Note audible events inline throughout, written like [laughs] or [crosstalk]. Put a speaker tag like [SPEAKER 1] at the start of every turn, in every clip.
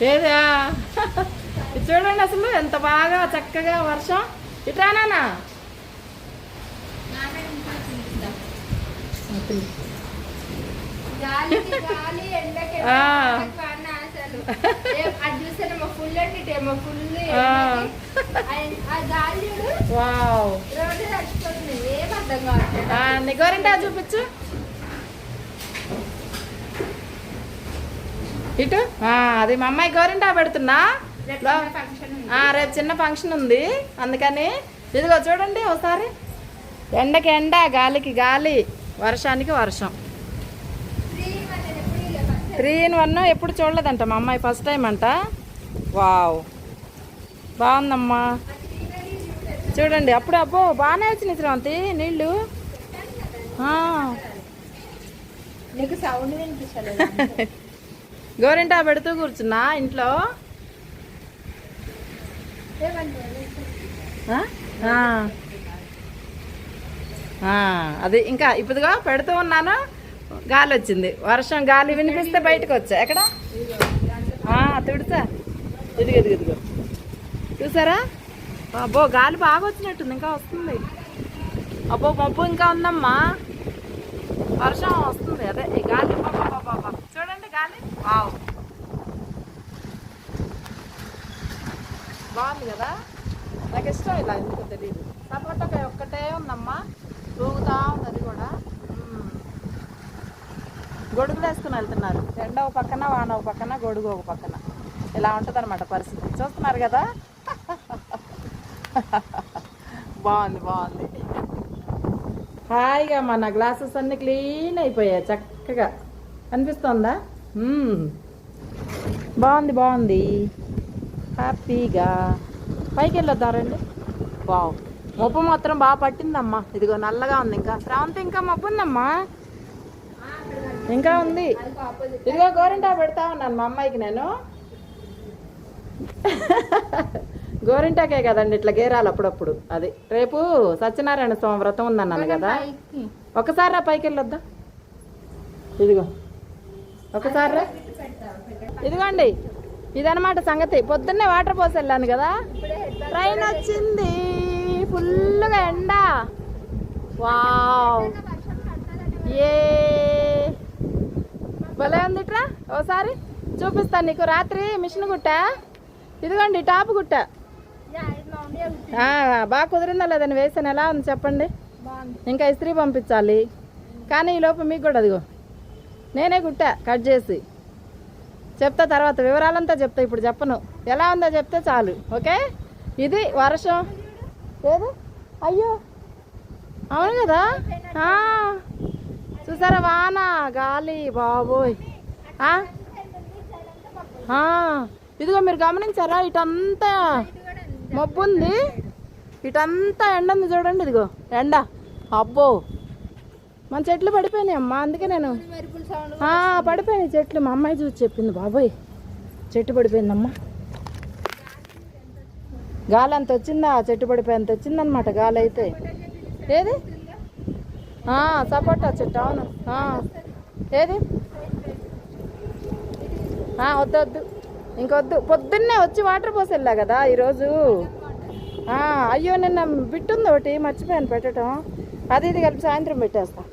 [SPEAKER 1] ఇది చూడండి అసలు ఎంత బాగా చక్కగా వర్షం. ఇటానా
[SPEAKER 2] గాలికి గాలి ఎండకి
[SPEAKER 1] ఆ.
[SPEAKER 2] ఎండ, వాన అసలు. ఏ- అది చూసానమ్మా ఫుల్ అంటే ఇటేమో ఫుల్
[SPEAKER 1] ఆ.
[SPEAKER 2] ఆ గాలి చూడు
[SPEAKER 1] వావ్
[SPEAKER 2] రోడ్డు తడిచిపోతుంది ఏం అర్థం కావట్లేదు
[SPEAKER 1] ఆ, నీ గోరింటా చూపించు ఇటు? అది మా అమ్మాయి గోరింటా పెడుతున్నా.
[SPEAKER 2] రేపు చిన్న ఫంక్షన్ ఉంది.
[SPEAKER 1] ఆ, రేపు చిన్న ఫంక్షన్ ఉంది. అందుకని ఇదిగో చూడండి ఒకసారి. ఎండకి ఎండ గాలికి గాలి వర్షానికి వర్షం.
[SPEAKER 2] త్రీ
[SPEAKER 1] ఇన్ వన్ ఎప్పుడు చూడలేదంట మా అమ్మాయి ఫస్ట్ టైం అంట. వావ్. బాగుందమ్మా. చూడండి అప్పుడు అబ్బో బాగానే వచ్చినాయి శ్రావంతి నీళ్ళు.
[SPEAKER 2] నీకు సౌండ్ వినిపించలేదు? [laughs]
[SPEAKER 1] గోరింటా పెడుతూ కూర్చున్నా ఇంట్లో. అది ఇంకా ఇప్పుడుగా పెడుతూ ఉన్నాను. గాలి వచ్చింది. వర్షం గాలి వినిపిస్తే బయటకు వచ్చా. ఎక్కడ? ఆ, తుడుసా ఇదిగో చూసారా? అబ్బో గాలి బాగా వచ్చినట్టుంది. ఇంకా వస్తుంది. అబ్బో మబ్బు ఇంకా ఉందమ్మా. వర్షం వస్తుంది. అదే ఈ గాలి చూడండి గాలి. వావ్ బాగుంది కదా? నాకు ఇష్టం ఇలా ఎందుకు తెలియదు ఒక ఒక్కటే ఉందమ్మా. తూగుతా ఉంది అది కూడా గొడుగులు వేసుకుని వెళ్తున్నారు. ఎండ ఒక పక్కన వాన ఒక పక్కన గొడుగు ఒక పక్కన. ఇలా ఉంటుంది అనమాట పరిస్థితి. చూస్తున్నారు కదా? [laughs] బాగుంది బాగుంది. హాయిగా మన గ్లాసెస్ అన్నీ క్లీన్ అయిపోయాయి. చక్కగా. అనిపిస్తుందా? బాగుంది బాగుంది. హ్యాపీగా పైకి వెళ్ళొద్దారండి బావు మబ్బు మాత్రం బాగా పట్టిందమ్మా. ఇదిగో నల్లగా ఉంది ఇంకా. శ్రావంతి ఇంకా మబ్బు ఉందమ్మా? ఇంకా ఉంది. ఇదిగో గోరింటా పెడతా ఉన్నాను మా అమ్మాయికి నేను. గోరింటాకే కదండి ఇట్లా గేరాలి అప్పుడప్పుడు. అది రేపు సత్యనారాయణ స్వామి వ్రతం ఉందన్నాను కదా. ఒకసారి పైకి. వెళ్ళొద్దా ఇదిగో. ఒకసారి ఇదిగోండి ఇదనమాట సంగతి. పొద్దున్నే వాటర్ పోసి వెళ్ళాను కదా. ట్రైన్ వచ్చింది. ఫుల్గా ఎండ. వావ్. ఏ. భలే ఉందిట్రా. ఓసారి చూపిస్తాను నీకు. రాత్రి మిషన్ కుట్టా? ఇదిగోండి టాప్ కుట్టా. ఆ, బాగా కుదిరిందా లేదని వేసాను. ఎలా ఉంది చెప్పండి. ఇంకా ఇస్త్రీ పంపించాలి. కానీ ఈ లోపు మీకు కూడా అదిగో. నేనే కుట్టా కట్ చేసి. చెప్తా తర్వాత వివరాలంతా చెప్తా ఇప్పుడు చెప్పను. ఎలా ఉందో చెప్తే చాలు ఓకే? ఇది వర్షం లేదు అయ్యో. అవును కదా? చూసారా వాన గాలి బాబోయ్. ఇదిగో మీరు గమనించారా ఇటంతా మబ్బు ఉంది ఇటంతా ఎండ ఉంది చూడండి ఇదిగో ఎండ. అబ్బో. మన చెట్లు పడిపోయినాయి అమ్మా అందుకే నేను పడిపోయినాయి చెట్లు. మా అమ్మాయి చూసి చెప్పింది బాబోయ్ చెట్టు పడిపోయిందమ్మా. గాలి అంత వచ్చిందా? చెట్టు పడిపోయేంత వచ్చిందనమాట గాలి అయితే. ఏది? సపోటా చెట్టు అవును. ఏది? వద్దొద్దు వద్దు వద్దు. ఇంకొద్దు పొద్దున్నే వచ్చి వాటర్ పోసి వెళ్ళా కదా ఈరోజు. అయ్యో నిన్న బిట్టుంది ఒకటి మర్చిపోయాను పెట్టడం. అది ఇది కలిపి సాయంత్రం పెట్టేస్తాను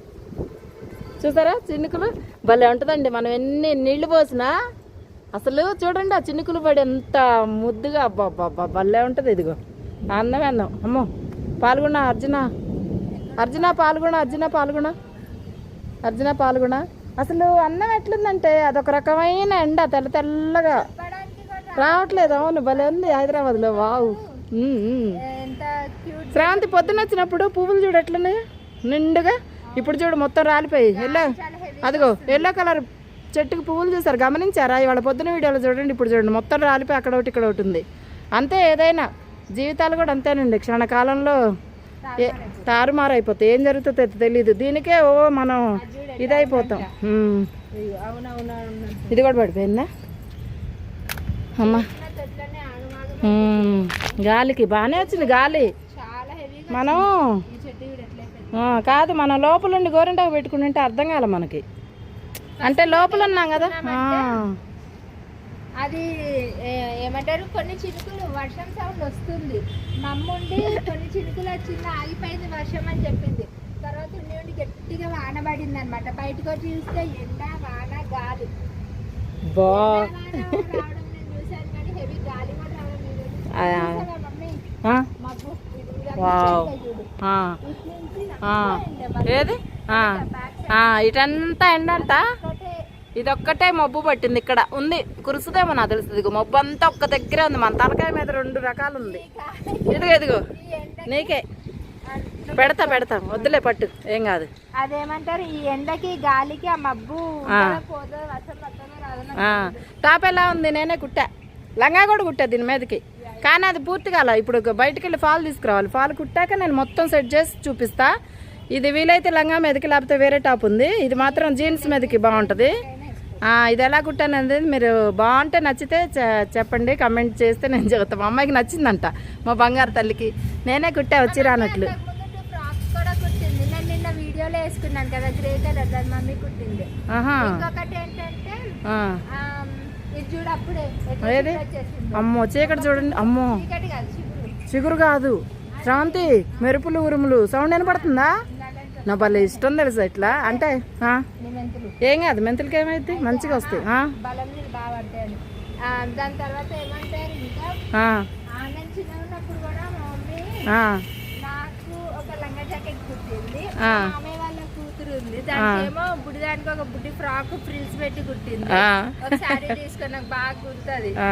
[SPEAKER 1] చూసారా? చినుకులు భలే ఉంటుందండి. మనం ఎన్ని నీళ్ళు పోసినా అసలు చూడండి ఆ చినుకులు పడి ఎంత ముద్దుగా అబ్బా భలే ఉంటుంది ఇదిగో. అందమే అందం. అమ్మో పాల్గొన అర్జున? అర్జున పాల్గొన అర్జున పాల్గొన అర్జున పాల్గొన అసలు అన్నం ఎట్లుందంటే అదొక రకమైన ఎండ తెల్ల తెల్లగా. రావట్లేదు. అవును భలే ఉంది హైదరాబాద్లో. వావ్. శ్రావంతి పొద్దున వచ్చినప్పుడు పువ్వులు చూడు ఎట్లున్నాయి. నిండుగా. ఇప్పుడు చూడు మొత్తం రాలిపోయి. ఎల్లో అదిగో ఎల్లో కలర్ చెట్టుకు పువ్వులు చూసారు. గమనించారా? ఇవాళ పొద్దున వీడియోలో చూడండి. ఇప్పుడు చూడండి మొత్తం రాలిపోయి అక్కడ ఒకటి ఇక్కడ ఒకటి ఉంది. అంతే ఏదైనా జీవితాలు కూడా అంతేనండి. క్షణకాలంలో ఏ తారుమారైపోతాయి. ఏం జరుగుతుందో తె- తెలీదు. దీనికే ఓ మనం ఇదైపోతాం. ఇది కూడా పడిపోయిందా? అమ్మా. గాలికి బాగానే వచ్చింది గాలి. మనం కాదు మనం లోపల ఉండి గోరింటాకు పెట్టుకుని ఉంటే అర్థం కాలే మనకి. అంటే లోపల ఉన్నాం కదా.
[SPEAKER 2] అది ఏమంటారు? కొన్ని చినుకులు వర్షం సౌండ్ వస్తుంది. మా అమ్మ ఉండి కొన్ని చినుకులు వచ్చింది ఆగిపోయింది వర్షం అని చెప్పింది. తర్వాత ఉండి ఉండి గట్టిగా వాన పడింది అనమాట బయటకు వచ్చి చూస్తే ఎండ వాన గాలి చూశాను కానీ హెవీ గాలి కూడా
[SPEAKER 1] ఏది? ఇటంతా ఎండంట? ఇదొక్కటే మబ్బు పట్టింది ఇక్కడ. ఉంది. కురుసుదేమో నాకు తెలుస్తుంది. ఇదిగో మబ్బు అంతా ఒక్క దగ్గరే ఉంది. మన తలకాయ మీద రెండు రకాలు ఉంది. ఇదిగో ఇదిగో. నీకే. పెడతా పెడతా. వద్దులే పట్టు. ఏం కాదు.
[SPEAKER 2] అదేమంటారు? ఈ ఎండకి గాలికి ఆ మబ్బు
[SPEAKER 1] టాప్ ఎలా ఉంది? నేనే కుట్టా. లంగా కూడా కుట్టా దీని మీదకి. కానీ అది పూర్తి కాల. ఇప్పుడు బయటికి వెళ్ళి ఫాల్ తీసుకురావాలి. ఫాల్ కుట్టాక నేను మొత్తం సెట్ చేసి చూపిస్తా. ఇది వీలైతే లంగా మీదకి లేకపోతే వేరే టాప్ ఉంది. ఇది మాత్రం జీన్స్ మీదకి బాగుంటుంది. ఇది ఎలా కుట్టాను అనేది మీరు బాగుంటే నచ్చితే చెప్పండి. కమెంట్ చేస్తే నేను చెబుతాను మా అమ్మాయికి నచ్చిందంట మా బంగారు తల్లికి. నేనే కుట్టా వచ్చి రానట్లు.
[SPEAKER 2] అంతకుముందు ఫ్రాక్ కూడా కుట్టింది నేను నిన్న వీడియోలో వేసుకున్నాను కదా గ్రే కలర్ మమ్మీ కుట్టింది
[SPEAKER 1] ఆహా.
[SPEAKER 2] ఇంకొకటి ఏంటంటే
[SPEAKER 1] అమ్మో చీకటి చూడండి. అమ్మో.
[SPEAKER 2] చిగురు.
[SPEAKER 1] కాదు. శ్రావంతి మెరుపులు ఉరుములు. సౌండ్ వినపడుతుందా? నా భలే ఇష్టం తెలుసా ఇట్లా? అంటే ఏం కాదు మెంతులకి ఏమైంది మంచిగా వస్తాయి.
[SPEAKER 2] దాని తర్వాత ఏమంటారు ఇంకా?
[SPEAKER 1] ఆ,
[SPEAKER 2] ఆనంద్ చిన్న ఉన్నప్పుడు కూడా మా మమ్మీ
[SPEAKER 1] ఆ,
[SPEAKER 2] నాకు ఒక లంగా జాకెట్ కుట్టింది.
[SPEAKER 1] ఆ.
[SPEAKER 2] ఆమె వాళ్ళ కూతురు ఉంది దానికేమో బుడి దానికి ఒక బుడ్డి ఫ్రాక్ ఫ్రిల్స్ పెట్టి కుట్టింది. ఒక సారీ తీసుకొని నాకు బాగా కుడుతుంది
[SPEAKER 1] ఆ.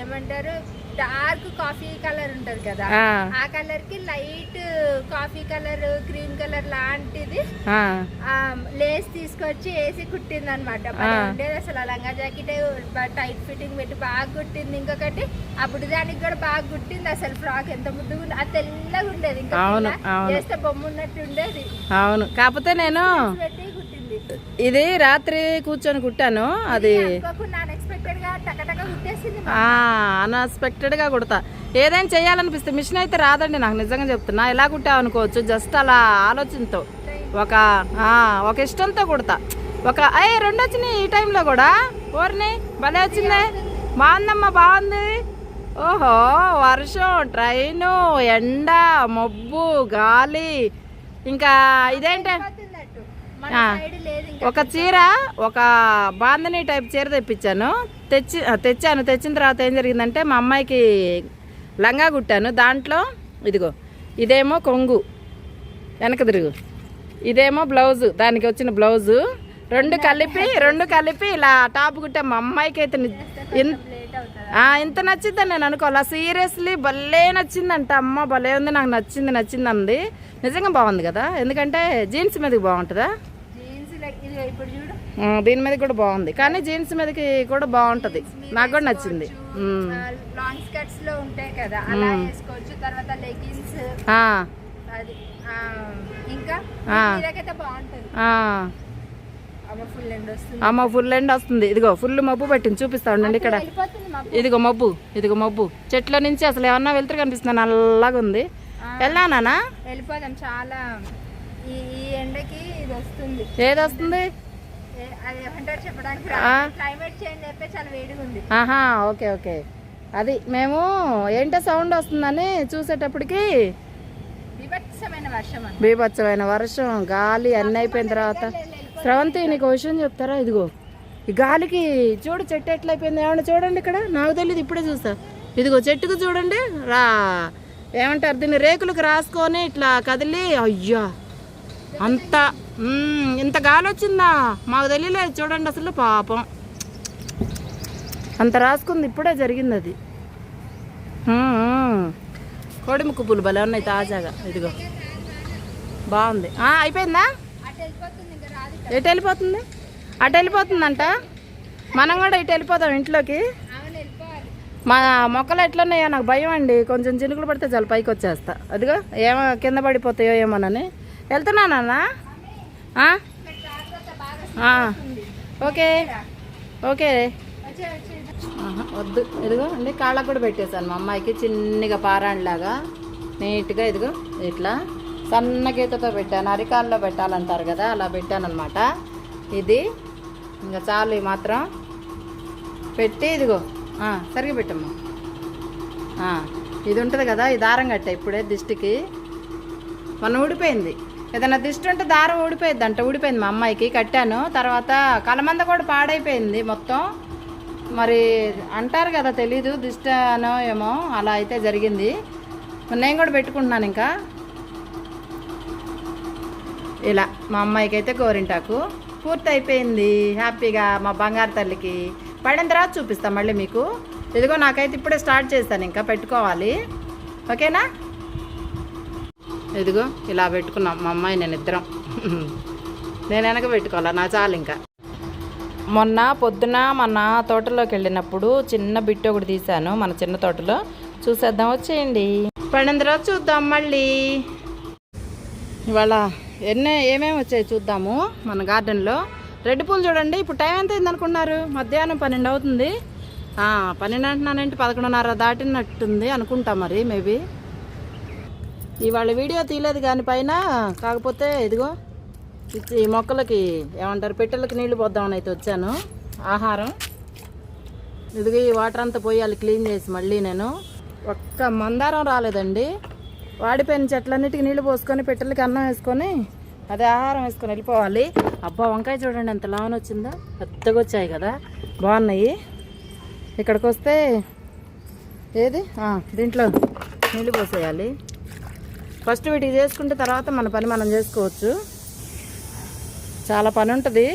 [SPEAKER 2] ఏమంటారు? డార్క్ కాఫీ కలర్ ఉంటది కదా
[SPEAKER 1] ఆ,
[SPEAKER 2] కలర్కి light coffee colour cream colour లాంటిది. లేస్ తీసుకొచ్చి వేసి కుట్టింది అనమాట ఉండేది అసలు లంగా జాకెట్ టైట్ ఫిట్టింగ్ పెట్టి బాగా కుట్టింది. ఇంకొకటి అప్పుడు దానికి కూడా బాగా కుట్టింది అసలు ఫ్రాక్. ఎంత ముద్దుగా ఉంది అది తెల్లగా ఉండేది ఇంకా. చేస్తే బొమ్మ ఉన్నట్టు ఉండేది.
[SPEAKER 1] అవును. కాకపోతే నేను
[SPEAKER 2] పెట్టి కుట్టింది.
[SPEAKER 1] ఇది రాత్రి కూర్చొని కుట్టాను అది అన్ఎక్స్పెక్టెడ్గా కుడతా. ఏదైనా చేయాలనిపిస్తే మిషన్ అయితే రాదండి నాకు నిజంగా చెప్తున్నా. ఎలా కుట్టావు అనుకోవచ్చు జస్ట్ అలా ఆలోచనతో. ఒక ఒక ఇష్టంతో కుడతా. ఒక అయ్యే రెండు వచ్చినాయి ఈ టైంలో కూడా? ఓర్ని భలే వచ్చిందే. బాగుందమ్మా బాగుంది. ఓహో వర్షం ట్రైను ఎండ మబ్బు గాలి. ఇంకా ఇదేంటే? ఒక చీర ఒక బాందని టైప్ చీర తెప్పించాను. తెచ్చి తెచ్చాను. తెచ్చిన తర్వాత ఏం జరిగిందంటే మా అమ్మాయికి లంగా కుట్టాను. దాంట్లో ఇదిగో ఇదేమో కొంగు. వెనక తిరుగు. ఇదేమో బ్లౌజు. దానికి వచ్చిన బ్లౌజు. రెండు కలిపి రెండు కలిపి ఇలా టాప్ కుట్టే మా అమ్మాయికి అయితే ఇన్- ఇంత నచ్చిందని నేను అనుకోవాలా? సీరియస్లీ భలే నచ్చిందంట. అమ్మ భలే ఉంది. నాకు నచ్చింది నచ్చింది అంది నిజంగా బాగుంది కదా? ఎందుకంటే జీన్స్ మీదకి బాగుంటుందా? దీని మీద కూడా బాగుంది. కానీ జీన్స్ మీదకి కూడా బాగుంటుంది. నాకు కూడా నచ్చింది. ఉమ్.
[SPEAKER 2] లాంగ్ స్కర్ట్స్లో ఉంటాయి కదా అలా వేసుకోవచ్చు. తర్వాత ఇంకా బాగుంటది. అమ్మ ఫుల్ ఎండ్ వస్తుంది.
[SPEAKER 1] ఇదిగో ఫుల్ మబ్బు పెట్టింది. చూపిస్తా ఉండండి ఇక్కడ. ఇదిగో మబ్బు ఇదిగో మబ్బు. చెట్ల నుంచి అసలు ఏమన్నా వెళ్తురు కనిపిస్తుంది. నల్లగా ఉంది. వెళ్దానా
[SPEAKER 2] వెళ్ళిపోదాం. చాలా ఈ ఈ ఎండకి ఇది వస్తుంది.
[SPEAKER 1] ఏది వస్తుంది? ఆహా ఓకే ఓకే. అది మేము ఏంటో సౌండ్ వస్తుందని చూసేటప్పటికి బీభత్సమైన వర్షం గాలి అన్నీ అయిపోయిన తర్వాత. స్రవంతి నీకు విషయం చెప్తారా? ఇదిగో ఈ గాలికి చూడు చెట్టు ఎట్లా అయిపోయింది. ఏమన్నా చూడండి ఇక్కడ? నాకు తెలియదు ఇప్పుడే చూస్తా. ఇదిగో చెట్టుకు చూడండి. రా. ఏమంటారు? దీన్ని రేకులకు రాసుకొని ఇట్లా కదిలి అయ్యా! అంత ఇంత గాలి వచ్చిందా మాకు తెలియలేదు. చూడండి అసలు పాపం. అంత రాసుకుంది ఇప్పుడే జరిగింది అది కోడిముక్కు పులు భలే ఉన్నాయి తాజాగా. ఇదిగో. బాగుంది. అయిపోయిందా? ఎటు వెళ్ళిపోతుంది? అటు వెళ్ళిపోతుందంట? మనం కూడా ఇటు వెళ్ళిపోతాం ఇంట్లోకి. మా మొక్కలు ఎట్లున్నాయో నాకు భయం అండి. కొంచెం చినుకులు పడితే చాలా పైకి వచ్చేస్తా. అదిగో ఏమో కింద పడిపోతాయో ఏమోనని. వెళ్తున్నానా ఓకే. ఓకే వద్దు. ఇదిగో అండి కాళ్ళకు కూడా పెట్టేశాను మా అమ్మాయికి. చిన్నగా పారాణిలాగా. నీట్గా ఇదిగో ఇట్లా సన్న గీతతో పెట్టాను. అరికాల్లో పెట్టాలంటారు కదా అలా పెట్టాను అనమాట ఇది ఇంకా చాలు ఈ మాత్రం. పెట్టి ఇదిగో. ఆ, పెట్టమ్మా. ఇది ఉంటుంది కదా ఈ దారం కట్ట ఇప్పుడే దిష్టికి. మొన్న ఊడిపోయింది. ఏదైనా దిష్టి ఉంటే దారం ఊడిపోయింది అంట. ఊడిపోయింది మా అమ్మాయికి. కట్టాను. తర్వాత కలమంద కూడా పాడైపోయింది మొత్తం. మరి అంటారు కదా తెలీదు దిష్టి అనో ఏమో అలా అయితే జరిగింది. నేను కూడా పెట్టుకుంటున్నాను ఇంకా. ఇలా మా అమ్మాయికి అయితే గోరింటాకు. పూర్తి అయిపోయింది హ్యాపీగా మా బంగారు తల్లికి. పడిన తర్వాత చూపిస్తాం మళ్ళీ మీకు. ఇదిగో నాకైతే ఇప్పుడే స్టార్ట్ చేస్తాను ఇంకా పెట్టుకోవాలి. ఓకేనా? ఇదిగో ఇలా పెట్టుకున్నాం. మా అమ్మాయి నేను ఇద్దరం. నేను వెనక పెట్టుకోవాలా? నా చాలు ఇంకా. మొన్న పొద్దున మన తోటలోకి వెళ్ళినప్పుడు చిన్న బిట్టు ఒకటి తీశాను మన చిన్న తోటలో. చూసేద్దాం వచ్చేయండి. పన్నెండు తర్వాత చూద్దాం మళ్ళీ. ఇవాళ ఎన్ని ఏమేమి వచ్చాయి చూద్దాము. మన గార్డెన్లో రెడ్ పూలు చూడండి. ఇప్పుడు టైం ఎంత అయింది అనుకున్నారు? మధ్యాహ్నం పన్నెండు అవుతుంది. పన్నెండు అంటున్నానంటే పదకొండున్నర దాటినట్టుంది అనుకుంటా మరి మేబీ ఇవాళ వీడియో తీయలేదు కానీ పైన కాకపోతే ఇదిగో ఈ మొక్కలకి ఏమంటారు పెట్టెలకి నీళ్ళు పోద్దామని అయితే వచ్చాను. ఆహారం. ఇదిగో ఈ వాటర్ అంతా పోయాలి క్లీన్ చేసి మళ్ళీ నేను. ఒక్క మందారం రాలేదండి. వాడిపోయిన చెట్లన్నిటికీ నీళ్ళు పోసుకొని పెట్టెలకి అన్నం వేసుకొని అదే ఆహారం వేసుకొని వెళ్ళిపోవాలి. అబ్బా వంకాయ చూడండి ఎంత లావన వచ్చిందో. పెద్దగా వచ్చాయి కదా. బాగున్నాయి. ఇక్కడికి వస్తే ఏది దీంట్లో నీళ్ళు పోసేయాలి. ఫస్ట్ వీటికి చేసుకుంటే తర్వాత మన పని మనం చేసుకోవచ్చు. చాలా పని ఉంటుంది.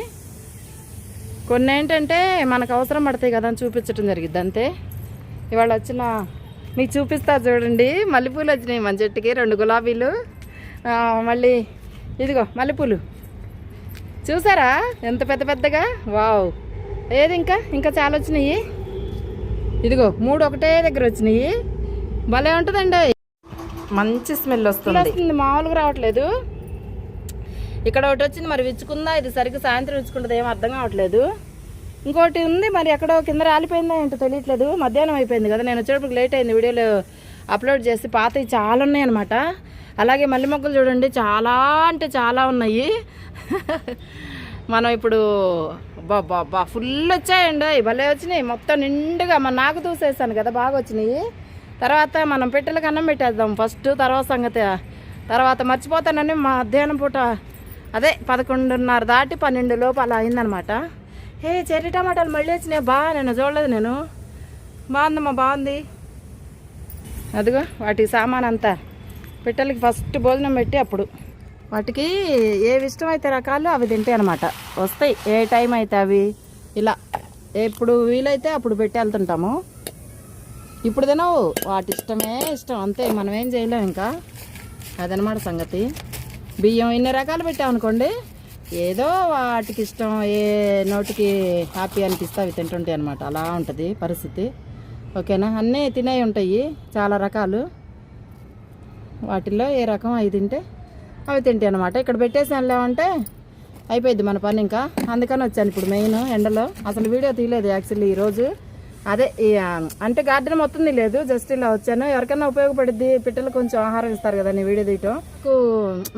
[SPEAKER 1] కొన్ని ఏంటంటే మనకు అవసరం పడతాయి కదా అని చూపించడం జరిగింది అంతే. ఇవాళ వచ్చిన మీకు చూపిస్తా చూడండి. మల్లెపూలు వచ్చినాయి మన చెట్టుకి రెండు గులాబీలు. మళ్ళీ ఇదిగో మల్లెపూలు. చూసారా? ఎంత పెద్ద పెద్దగా? వావ్. ఏది ఇంకా? ఇంకా చాలా వచ్చినాయి. ఇదిగో మూడు ఒకటే దగ్గర వచ్చినాయి. భలే ఉంటుందండి. మంచి స్మెల్ వస్తుంది. మామూలుగా రావట్లేదు. ఇక్కడ ఒకటి వచ్చింది మరి విచ్చుకుందా? ఇది సరిగ్గా సాయంత్రం విచ్చుకుంటుంది? ఏం అర్థం కావట్లేదు. ఇంకోటి ఉంది మరి ఎక్కడో కింద రాలిపోయిందా ఏంటో తెలియట్లేదు. మధ్యాహ్నం అయిపోయింది కదా నేను వచ్చేటప్పుడు లేట్ అయింది వీడియోలో అప్లోడ్ చేసి పాతవి చాలా ఉన్నాయి అనమాట అలాగే మల్లె మొక్కలు చూడండి చాలా అంటే చాలా ఉన్నాయి. [laughs] మనం ఇప్పుడు బాబా ఫుల్ వచ్చాయండి. భలే వచ్చినాయి. మొత్తం నిండుగా మన నాకు దూసేసాను కదా బాగా వచ్చినాయి. తర్వాత మనం పెట్టెలకు అన్నం పెట్టేద్దాం ఫస్ట్ తర్వాత సంగతి. తర్వాత మర్చిపోతానని మధ్యాహ్నం పూట అదే పదకొండున్నర దాటి పన్నెండు లోపు అలా అయిందనమాట. హే చెర్రీ టమాటాలు మళ్ళీ వచ్చినాయి? బా నేను చూడలేదు నేను. బాగుందమ్మా బాగుంది. అదిగో వాటి సామాన్ అంతా. పిట్టలకి ఫస్ట్ భోజనం పెట్టి అప్పుడు. వాటికి ఏవి ఇష్టమైతే రకాలు అవి తింటాయి అనమాట వస్తాయి. ఏ టైం అయితే అవి ఇలా. ఎప్పుడు వీలైతే అప్పుడు పెట్టి వెళ్తుంటాము. ఇప్పుడు తినవు. వాటి ఇష్టమే ఇష్టం. అంతే మనం ఏం చేయలేం ఇంకా. అదనమాట సంగతి. బియ్యం ఇన్ని రకాలు పెట్టామనుకోండి ఏదో వాటికి ఇష్టం ఏ నోటికి హ్యాపీ అనిపిస్తే అవి తింటుంటాయి అనమాట అలా ఉంటుంది పరిస్థితి. ఓకేనా? అన్నీ తినే ఉంటాయి చాలా రకాలు. వాటిల్లో ఏ రకం అవి తింటే అవి తింటాయి అనమాట ఇక్కడ పెట్టేసాను లేవంటే అయిపోయింది మన పని ఇంకా. అందుకని వచ్చాను ఇప్పుడు మెయిన్ ఎండలో. అసలు వీడియో తీయలేదు యాక్చువల్లీ ఈరోజు అదే అంటే గార్డెన్ మొత్తం లేదు జస్ట్ ఇలా వచ్చాను. ఎవరికైనా ఉపయోగపడుద్ది పిట్టలు కొంచెం ఆహారం ఇస్తారు కదా నీ వీడియో తీయటం.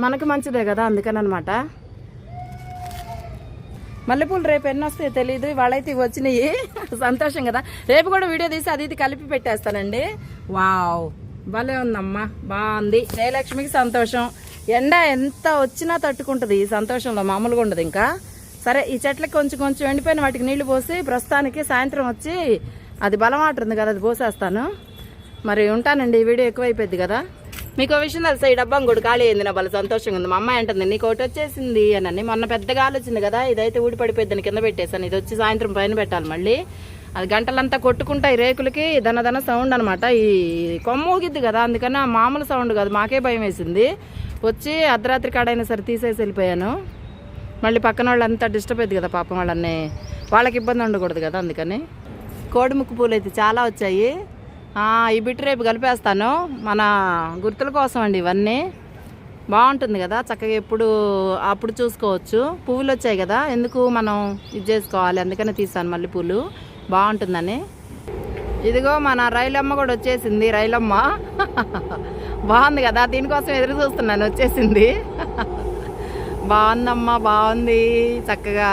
[SPEAKER 1] మనకు మంచిదే కదా అందుకని అనమాట మల్లెపూలు రేపు ఎన్ని వస్తాయో తెలియదు ఇవాళైతే ఇవి వచ్చినాయి. [laughs] సంతోషం కదా. రేపు కూడా వీడియో తీసి అది ఇది కలిపి పెట్టేస్తానండి. వావ్ భలే ఉందమ్మా బాగుంది. జయలక్ష్మికి సంతోషం. ఎండ ఎంత వచ్చినా తట్టుకుంటుంది ఈ సంతోషంలో మామూలుగా ఉండదు ఇంకా. సరే ఈ చెట్లకి కొంచెం కొంచెం ఎండిపోయిన వాటికి నీళ్ళు పోసి ప్రస్తుతానికి సాయంత్రం వచ్చి అది బలం వాటర్ ఉంది కదా అది పోసేస్తాను. మరి ఉంటానండి ఈ వీడియో ఎక్కువైపోయింది కదా. మీకు విషయం తెలుసా ఈ డబ్బా ఇంకోటి ఖాళీ అయింది నా భలే సంతోషంగా ఉంది. మా అమ్మాయి అంటుంది నీకు ఒకటి వచ్చేసింది అని మొన్న పెద్దగా ఆలోచింది కదా ఇదైతే ఊడిపడిపోయిందని కింద పెట్టేశాను. ఇది వచ్చి సాయంత్రం పైన పెట్టాలి మళ్ళీ. అది గంటలంతా కొట్టుకుంటాయి రేకులకి దనదన సౌండ్ అనమాట ఈ కొమ్మ ఊగిద్ది కదా అందుకని ఆ మామూలు సౌండ్ కాదు మాకే భయం వేసింది. వచ్చి అర్ధరాత్రి కాడైనా సరే తీసేసి వెళ్ళిపోయాను. మళ్ళీ పక్కన వాళ్ళంతా డిస్టర్బ్ అయ్యింది కదా పాపం వాళ్ళని వాళ్ళకి ఇబ్బంది ఉండకూడదు కదా అందుకని. కోడి ముక్కు పూలు అయితే చాలా వచ్చాయి. ఈ బిట్ రేపు కలిపేస్తాను. మన గుర్తుల కోసం అండి ఇవన్నీ. బాగుంటుంది కదా చక్కగా ఎప్పుడు అప్పుడు చూసుకోవచ్చు. పువ్వులు వచ్చాయి కదా ఎందుకు మనం ఇది చేసుకోవాలి? అందుకనే తీసాను మళ్ళీ పూలు. బాగుంటుందని. ఇదిగో మన రైలమ్మ కూడా వచ్చేసింది రైలమ్మ. బాగుంది కదా దీనికోసం ఎదురు చూస్తున్నాను వచ్చేసింది. బాగుందమ్మా బాగుంది. చక్కగా